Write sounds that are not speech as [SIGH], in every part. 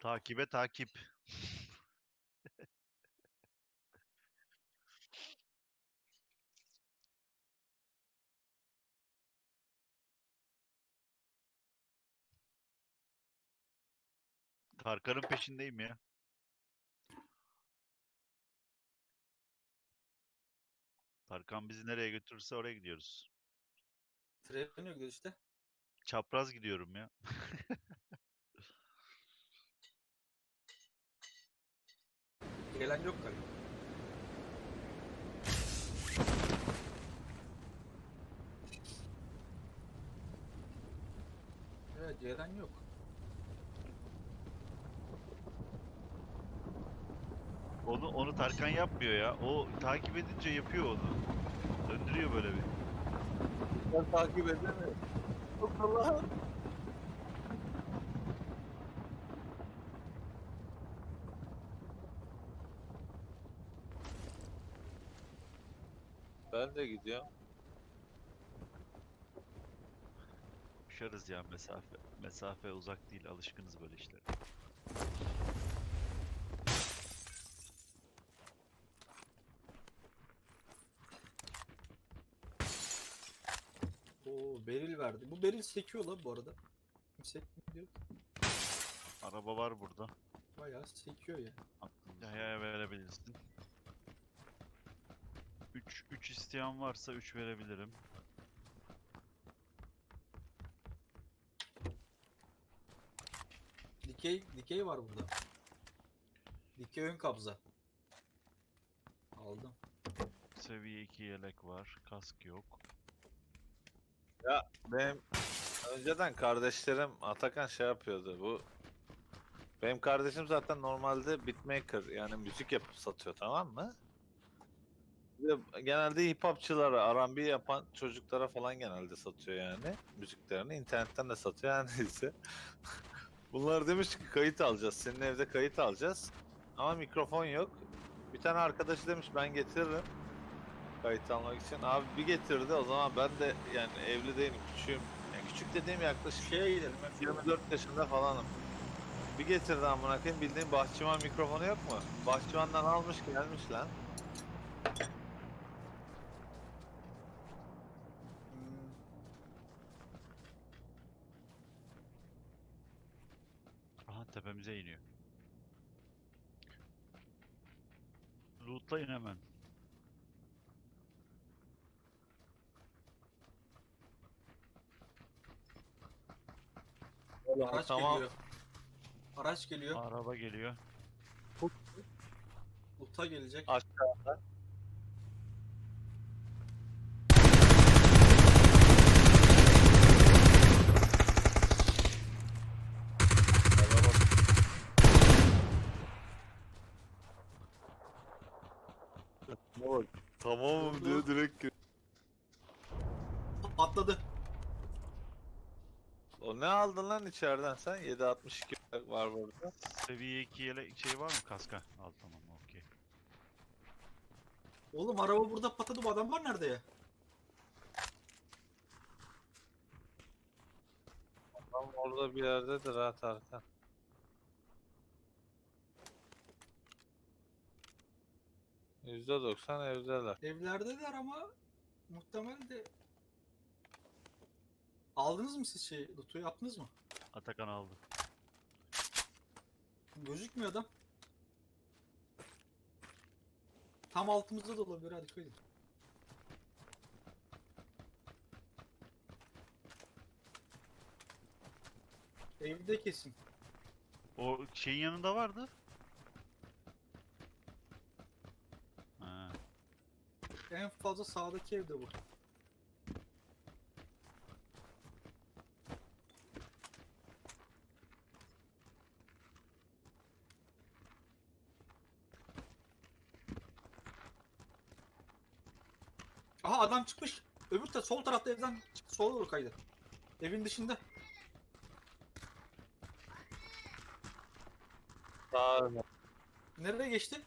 Takibe takip. Tarkan'ın peşindeyim ya. Tarkan bizi nereye götürürse oraya gidiyoruz. Tren yok işte. Çapraz gidiyorum ya. [LAUGHS] Gelen yok galiba. Evet gelen yok. Onu onu Tarkan yapmıyor ya. O takip edince yapıyor onu. Döndürüyor böyle bir. Ben takip edemiyorum. Allah. Ben de gidiyorum. Koşarız ya mesafe. Mesafe uzak değil. Alışkınız böyle işlere. Oo beril verdi. Bu beril sekiyor lan bu arada. Sekmiyor diyor. Araba var burada. Bayağı sekiyor ya. Yaya verebilirsin. 3 3 isteyen varsa 3 verebilirim. Dikey, dikey var burada. Dikey ön kabza. Aldım. Seviye 2 yelek var. Kask yok. Benim önceden kardeşlerim Atakan şey yapıyordu bu. Benim kardeşim zaten normalde beatmaker yani müzik yapıp satıyor tamam mı? De Genelde hip hopçılara, R&B yapan çocuklara falan genelde satıyor yani müziklerini. internetten de satıyor yani [LAUGHS] neyse. Bunlar demiş ki kayıt alacağız. Senin evde kayıt alacağız. Ama mikrofon yok. Bir tane arkadaşı demiş ben getiririm. Kayıt almak için. Abi bir getirdi o zaman ben de yani evli değilim küçüğüm. Yani küçük dediğim yaklaşık gidelim. hep 24 yaşında falanım. Bir getirdi amına koyayım bildiğin bahçıvan mikrofonu yok mu? Bahçıvandan almış gelmiş lan. Tepemize iniyor. Lootlayın hemen. Araç Tamam. geliyor. Araç geliyor. Araba geliyor. Uta gelecek. Aşağıda. Bak, Tamamım diyor direkt gir- Patladı. O ne aldın lan içeriden sen? 762 var burada. Seviye 2 yelek şey var mı kaska? Al tamam okey. Oğlum araba burada patladı. Bu adamlar nerede ya? Tam orada bir yerdedir ha Tarkan. %90 evdeler. Evlerdeler ama muhtemel de Aldınız mı siz şey loot'u yaptınız mı? Atakan aldı. Gözükmüyor adam. Tam altımızda da olabilir hadi koyun. Evde kesin. O şeyin yanında vardı. Ha, En fazla sağdaki evde bu. Aha adam çıkmış. Öbür taraf sol tarafta evden. Sola doğru kaydı. Evin dışında. Sağ Nereye geçti?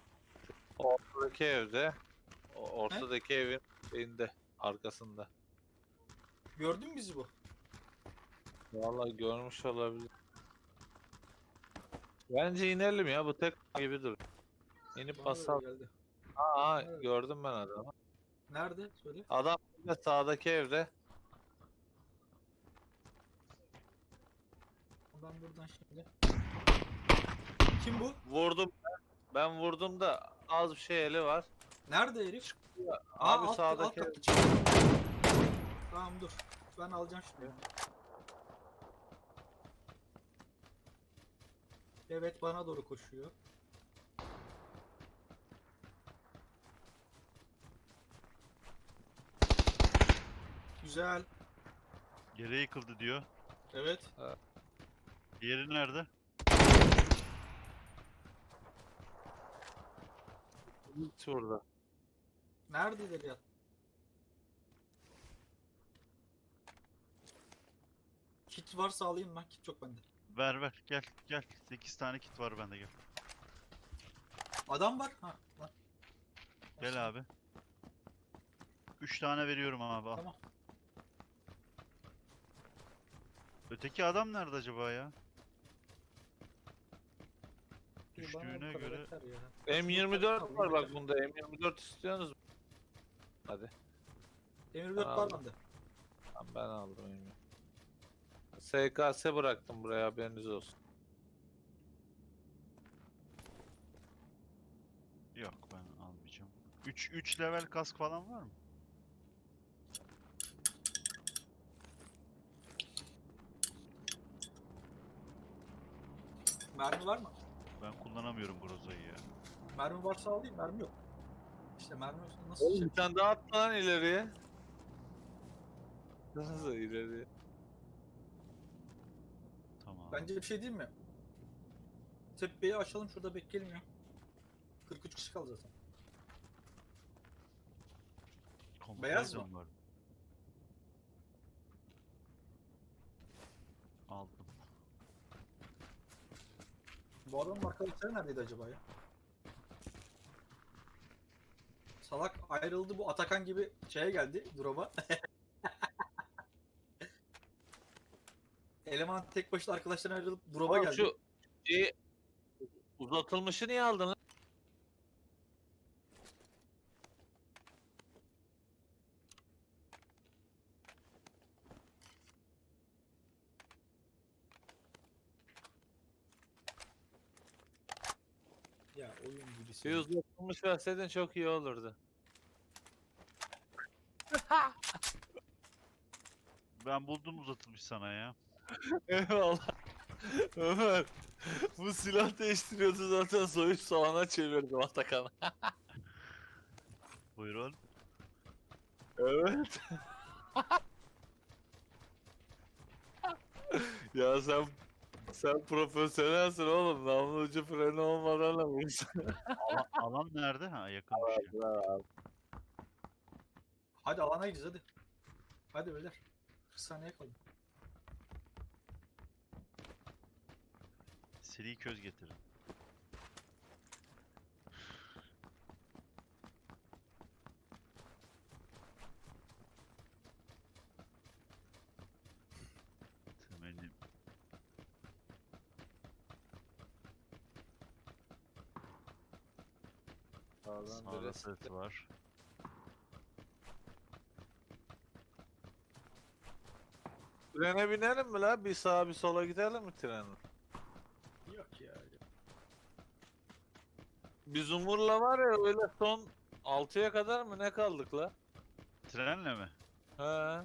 ortadaki evde. Ortadaki evin şeyinde. Arkasında. Gördün mü bizi bu? Vallahi görmüş olabilir. Bence inelim ya bu tek gibi dur. İnip basalım. geldi. Aa Evet. gördüm ben adamı. Nerede? Söyle. Adam da sağdaki evde. Ben buradan şimdi. Kim bu? Vurdum. Ben vurdum da az bir şey eli var. Nerede herif? Abi alt- sağdaki alt çıktı. Tamam dur. Ben alacağım şimdi. Evet bana doğru koşuyor. Güzel. Yere yıkıldı diyor. Evet. Diğeri nerede? Şurada. Nerede ileri yat? Kit varsa alayım ben. Kit çok bende. Ver ver gel gel. 8 tane kit var bende gel. Adam var. Ha, var. Gel abi. 3 tane veriyorum abi al. Tamam. Öteki adam nerede acaba ya? Bana bu Düştüğüne kadar göre yeter ya. M24 var bak bunda. M24 istiyorsunuz mu? Hadi. Emir Ben var bende. Tamam, ben aldım M24. SKS bıraktım buraya haberiniz olsun. yok ben almayacağım. 3 3 level kask falan var mı? Mermi var mı? Ben kullanamıyorum Groza'yı ya. Mermi varsa alayım. Mermi yok. İşte mermi yoksa nasıl Oğlum bir tane daha at lan ileriye. Nasıl ileriye? Tamam. Bence bir şey değil mi? Tepeyi açalım şurada bekleyelim ya. 43 kişi kaldı zaten. beyaz mı? Var. Aldım. Bu adamın arkadaşları neredeydi acaba ya? Salak ayrıldı bu Atakan gibi şeye geldi drop'a. [LAUGHS] Eleman tek başına arkadaşlarına ayrılıp drop'a Oğlum geldi. Şu şey, uzatılmışı niye aldın lan? Ya Bir uzatılmış verseydin çok iyi olurdu. [LAUGHS] Ben buldum uzatılmış sana ya. Eyvallah. Ömer. Bu silah değiştiriyordu zaten soyuş soğana çevirdim Atakan'a. [LAUGHS] Buyurun. Evet. [LAUGHS] ya sen sen profesyonelsin oğlum. Namlu ucu freni olmadan da. [LAUGHS] Alan, alan nerede? Ha yakınmış ya. Hadi alana gideceğiz hadi. Hadi beyler. 40 saniye kaldı. Seri köz getirin. Sağdan Sağda ses var. Trene binelim mi la? Bir sağa bir sola gidelim mi trenle? Yok ya. Biz Umur'la var ya öyle son 6'ya kadar mı ne kaldık la? Trenle mi? He. [LAUGHS]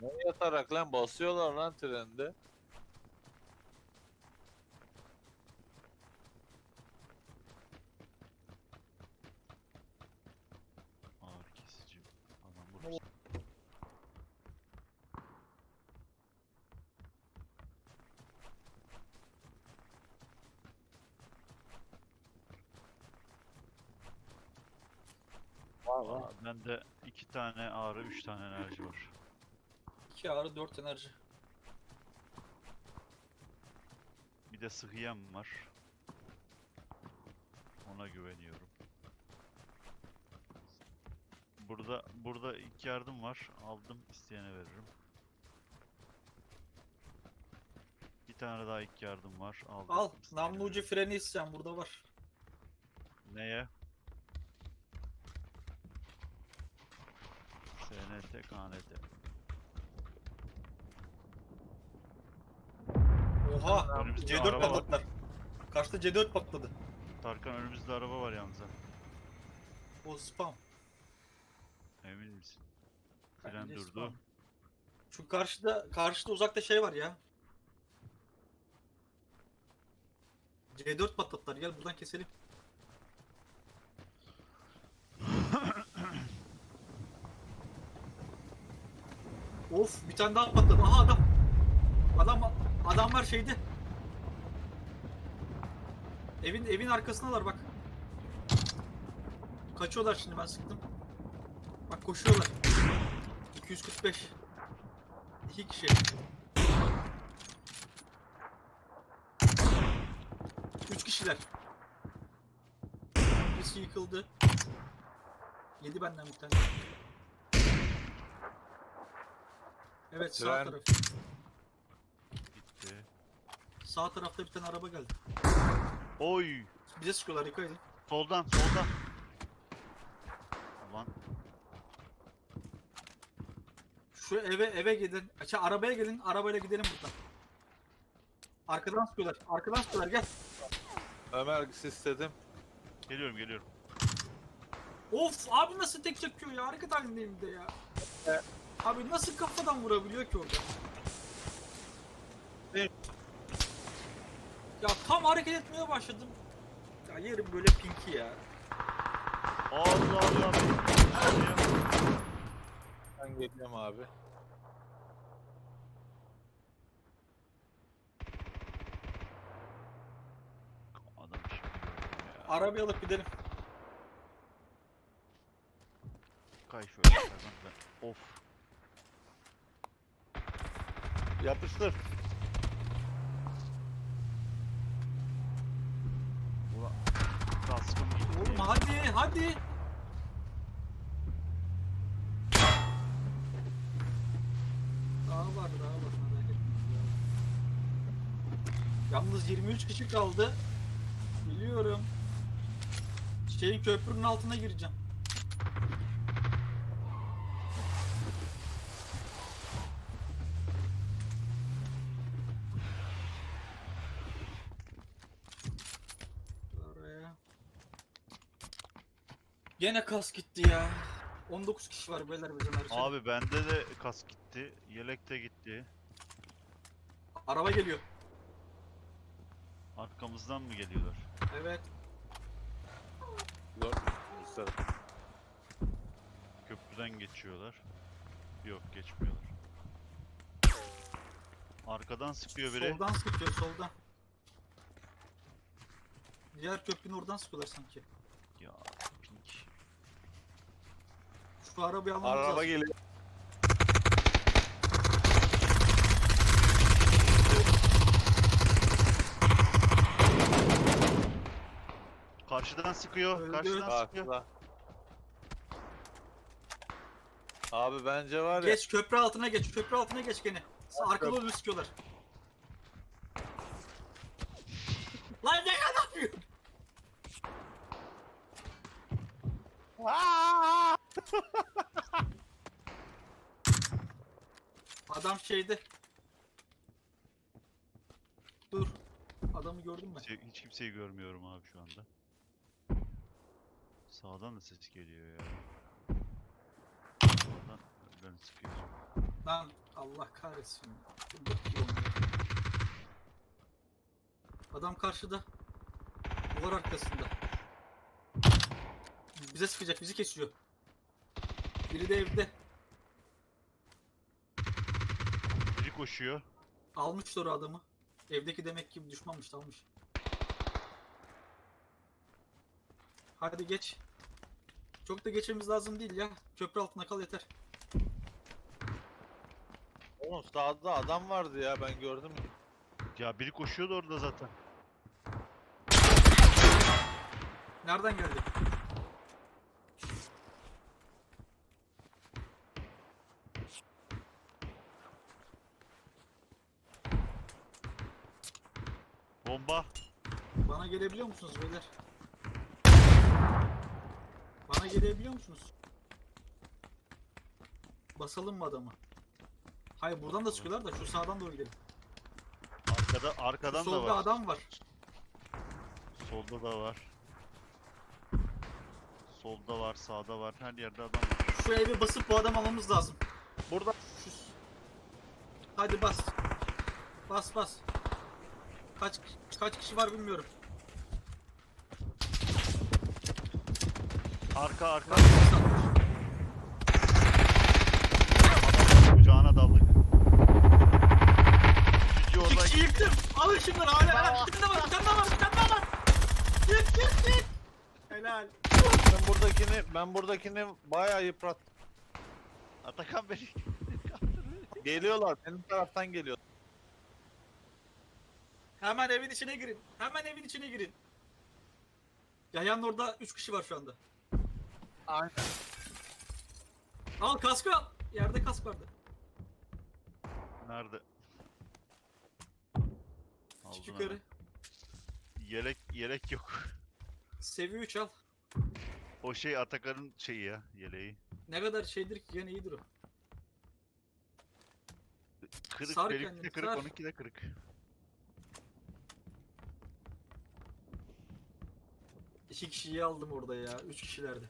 ne yatarak lan basıyorlar lan trende. Var Aa, bende iki tane ağrı, üç tane enerji var. 2 ağrı 4 enerji. Bir de sıhhiyem var. Ona güveniyorum. Burada burada ilk yardım var. Aldım isteyene veririm. Bir tane daha ilk yardım var. Aldım. Al. Namlu ucu freni isteyeceğim. Burada var. Neye? SNT, KNT. Oha. Önümüzde C4 araba var. patlattılar. Karşıda C4 patladı. Tarkan önümüzde araba var yalnız. ha. O spam. Emin misin? Bence Fren durdu. spam. Şu karşıda karşıda uzakta şey var ya. C4 patlattılar. Gel buradan keselim. Of bir tane daha patladı. Aha adam. Adam adamlar şeydi. Evin evin arkasındalar bak. Kaçıyorlar şimdi ben sıktım. Bak koşuyorlar. 245. İki kişi. Üç kişiler. Birisi yıkıldı. Yedi benden bir tane. Evet sağ Tren. taraf. Gitti. Sağ tarafta bir tane araba geldi. Oy! Bize sıkıyorlar dikkat edin. Soldan, soldan. Ulan Şu eve eve gidin. Şey, arabaya gelin. Arabayla gidelim buradan. Arkadan sıkıyorlar. Arkadan sıkıyorlar gel. Ömer istedim. geliyorum, geliyorum. Of abi nasıl tek çekiyor ya hareket halindeyim bir de ya. Abi nasıl kafadan vurabiliyor ki orada? Evet. Ya tam hareket etmeye başladım. Ya yerim böyle pinki ya. Allah Allah. Ben geliyorum abi. Adam şimdi gördüm ya. Arabayı alıp gidelim. Kay şöyle. Of. Yapıştır. Ulan. Kaskım gitti. Oğlum hadi hadi. Daha var daha var merak. Yalnız 23 kişi kaldı. Biliyorum. Şeyin köprünün altına gireceğim. Oraya. Gene kas gitti ya. 19 kişi var beyler bizim her şey. Abi bende de kask gitti. Yelek de gitti. Araba geliyor. Arkamızdan mı geliyorlar? Evet. Dur. Güzel. Köprüden geçiyorlar. Yok geçmiyorlar. Arkadan sıkıyor biri. Soldan sıkıyor soldan. Diğer köprünün oradan sıkıyorlar sanki. Ya. Şu arabayı almamız Araba lazım. geliyor. Karşıdan sıkıyor. Öldü. Karşıdan sıkıyor. Karşıda. Abi bence var ya. Geç köprü altına geç. Köprü altına geç gene. Sağ Arkalı önü sıkıyorlar. Lan ne kadar yapıyor? Adam şeyde. Dur. Adamı gördün mü? Hiç, hiç kimseyi görmüyorum abi şu anda. Sağdan da ses geliyor ya. Sağdan ben sıkıyor. Lan Allah kahretsin. Dur. Adam karşıda. Duvar arkasında. Bize sıkacak, bizi kesiyor. Biri de evde. Biri koşuyor. Almış sonra adamı. Evdeki demek ki düşmanmış, almış. Hadi geç. Çok da geçmemiz lazım değil ya. Köprü altında kal yeter. Oğlum sağda adam vardı ya ben gördüm. Ya biri koşuyordu orada zaten. Nereden geldi? Bomba. Bana gelebiliyor musunuz beyler? Bana gelebiliyor musunuz? Basalım mı adamı? Hayır buradan da sıkıyorlar da şu sağdan doğru gidelim. Arkada Şu arkadan da solda var. adam var. Solda da var. Solda var, sağda var. Her yerde adam var. Şu evi basıp bu adamı almamız lazım. Burada Şu... Hadi bas. Bas bas. Kaç kaç kişi var bilmiyorum. Arka arka. Kucağına daldık. Üçüncü İki oradan kişi yıktım. Alın şunları hala hala. Bir tane daha var, bir tane daha var, bir tane daha var. Git git git. Helal. ben buradakini ben buradakini bayağı yıprat. Atakan beni. [LAUGHS] Geliyorlar benim taraftan geliyor. Hemen evin içine girin. Hemen evin içine girin. Yayanın orada 3 kişi var şu anda. Aynen. Al kaskı al. Yerde kask vardı. Nerede? Aldım Çık yukarı. Yelek yelek yok. [LAUGHS] Seviye 3 al. O şey Atakan'ın şeyi ya, yeleği. Ne kadar şeydir ki gene iyidir o. Kırık, Sar benimki kendini, de kırık, sar. onunki de kırık. İki kişiyi aldım orada ya. Üç kişilerdi.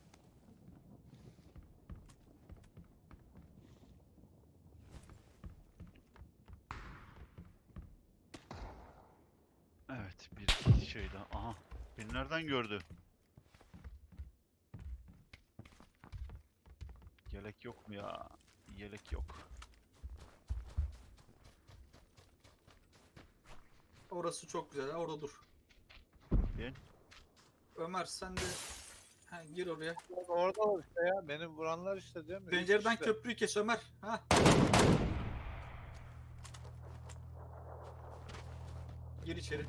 Evet, bir şey daha. Aha, beni nereden gördü? Yelek yok mu ya? Yelek yok. Orası çok güzel. Orada dur. Gel. Ömer sen de ha, gir oraya. Orada o işte ya beni vuranlar işte değil mi? Üç Pencereden işte. köprüyü kes Ömer. Ha. Gir içeri.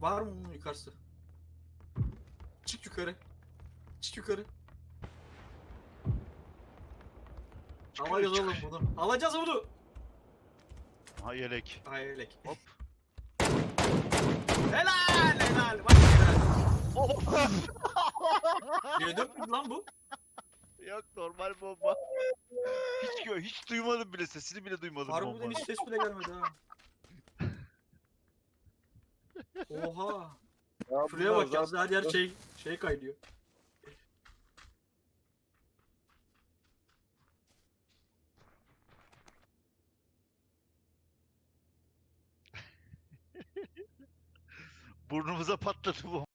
Var mı bunun yukarısı? Çık yukarı. Çık yukarı. Çıkıyor, Alacağız oğlum çıkıyor. bunu. Alacağız bunu. Aha yelek. Hayalek. Hop. Helal helal. C4 lan bu? Yok normal bomba. Hiç gö- hiç duymadım bile sesini bile duymadım Harbiden bombanın. hiç ses bile gelmedi ha. Oha. Ya Şuraya bak ya her yer şey şey kaynıyor. Burnumuza patladı bu.